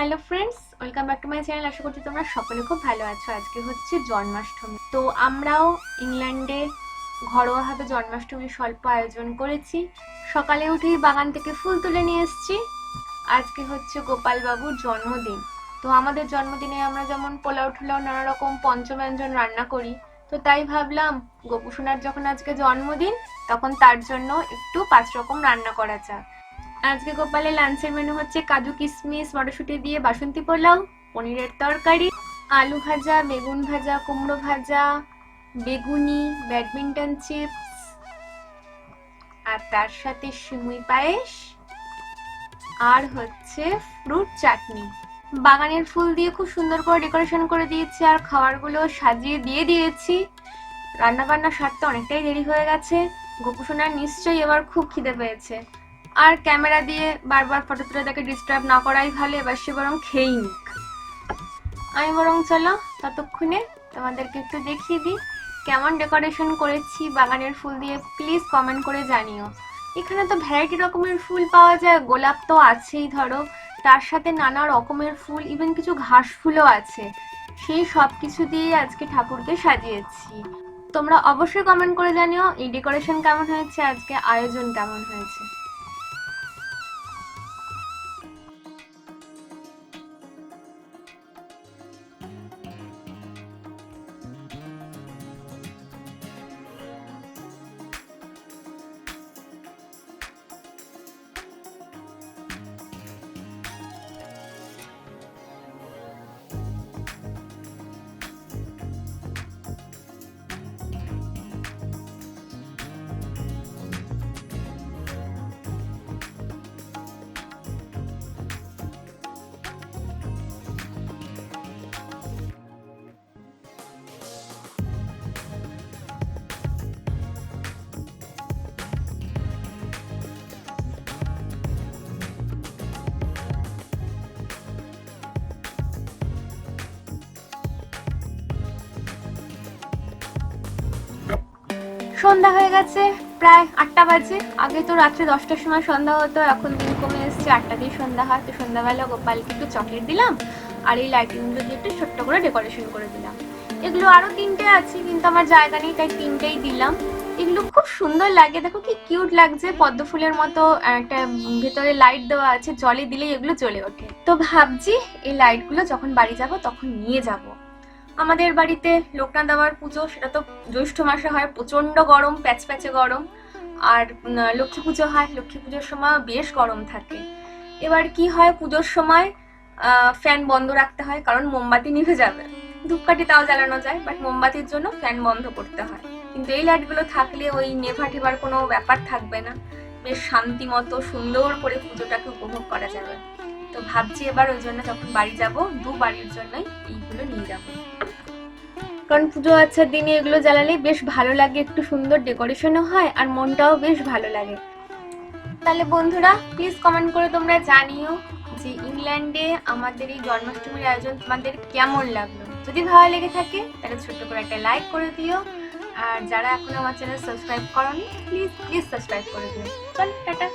Hello friends welcome back to my channel আশা করছি তোমরা সকলে খুব ভালো আছো। আজকে হচ্ছে জন্মাষ্টমী। তো আমরাও ইংল্যান্ডে ঘরোয়াভাবে জন্মাষ্টমীর স্বল্প আয়োজন করেছি। সকালে উঠেই বাগান থেকে ফুল তুলে নিয়ে এসেছি। আজকে হচ্ছে গোপালবাবুর জন্মদিন। তো আমাদের জন্মদিনে আমরা যেমন পোলাও ঠোলাও নানা রকম পঞ্চব্যঞ্জন রান্না করি, তো তাই ভাবলাম গোপুসোনার যখন আজকে জন্মদিন, তখন তার জন্য একটু পাঁচ রকম রান্না করা যাক। আজকে গোপালের লাঞ্চের মেনু হচ্ছে কাজু কিশমিশ, মটরশুঁটি দিয়ে বাসন্তী পোলাও, পনিরের তরকারি, আলু ভাজা, বেগুন ভাজা, কুমড়ো ভাজা, বেগুনি ব্যাডমিন্টন চিপস আর তার সাথে সিমুই পায়েস, আর হচ্ছে ফ্রুট চাটনি বাগানের ফুল দিয়ে খুব সুন্দর করে ডেকোরেশন করে দিয়েছি আর খাবারগুলো সাজিয়ে দিয়ে দিয়েছি। রান্না বান্না সারতে অনেকটাই দেরি হয়ে গেছে। গোপুসোনার নিশ্চয়ই এবার খুব খিদে পেয়েছে। আর ক্যামেরা দিয়ে বারবার ফটো তুলে তাকে ডিস্টার্ব না করাই ভালো, এবার সে বরং খেয়েই নিক। আমি বরং চলো, ততক্ষণে তোমাদেরকে একটু দেখিয়ে দিই কেমন ডেকোরেশন করেছি বাগানের ফুল দিয়ে। প্লিজ কমেন্ট করে জানিও। এখানে তো ভ্যারাইটি রকমের ফুল পাওয়া যায়, গোলাপ তো আছেই ধরো। তার সাথে নানা রকমের ফুল ইভেন কিছু ঘাস ফুলও আছে। সেই সব কিছু দিয়ে আজকে ঠাকুরকে সাজিয়েছি। তোমরা অবশ্যই কমেন্ট করে জানিও এই ডেকোরেশন কেমন হয়েছে, আজকে আয়োজন কেমন হয়েছে। সন্ধ্যা হয়ে গেছে, প্রায় আটটা বাজে। আগে তো রাত্রে দশটার সময় সন্ধ্যা হতো, এখন দিন কমে এসছে আটটাতেই সন্ধ্যা হয়। তো সন্ধ্যাবেলা গোপালকে একটু চকলেট দিলাম, আর এই লাইটিংগুলো দিয়ে একটু ছোট্ট করে ডেকোরেশন করে দিলাম। এগুলো আরও তিনটে আছে, কিন্তু আমার জায়গা নেই, তাই তিনটেই দিলাম। এগুলো খুব সুন্দর লাগে, দেখো কি কিউট লাগছে, পদ্ম ফুলের মতো একটা ভেতরে লাইট দেওয়া আছে, জলে দিলেই এগুলো জ্বলে ওঠে। তো ভাবছি এই লাইটগুলো যখন বাড়ি যাব, তখন নিয়ে যাব। আমাদের বাড়িতে লোকনাথ দেওয়ার পুজো, সেটা তো জ্যৈষ্ঠ মাসে হয় প্রচণ্ড গরম, প্যাচ প্যাচে গরম। আর লক্ষ্মী পুজো হয়, লক্ষ্মী পুজোর সময় বেশ গরম থাকে। এবার কি হয়, পুজোর সময় ফ্যান বন্ধ রাখতে হয়, কারণ মোমবাতি নিভে যাবে। ধূপকাঠি তাও জ্বালানো যায় বাট মোমবাতির জন্য ফ্যান বন্ধ করতে হয়। কিন্তু এই লাইটগুলো থাকলে ওই নেভা ঠেবার কোনো ব্যাপার থাকবে না। বেশ শান্তি মতো, সুন্দর করে পুজোটাকে উপভোগ করা যাবে। তো ভাবছি এবার ওই জন্য যখন বাড়ি যাব, দু বাড়ির জন্যই এইগুলো নিয়ে যাব। কারণ পুজো আচ্ছার দিনে এগুলো জ্বালালে বেশ ভালো লাগে, একটু সুন্দর ডেকোরেশনও হয় আর মনটাও বেশ ভালো লাগে। তাহলে বন্ধুরা প্লিজ কমেন্ট করে তোমরা জানিও যে ইংল্যান্ডে আমাদের এই জন্মাষ্টমীর আয়োজন তোমাদের কেমন লাগল। যদি ভালো লেগে থাকে, তাহলে ছোট্ট করে একটা লাইক করে দিও। আর যারা এখনও আমার চ্যানেল সাবস্ক্রাইব করনি প্লিজ প্লিজ সাবস্ক্রাইব করে দিও। চল, টাটা।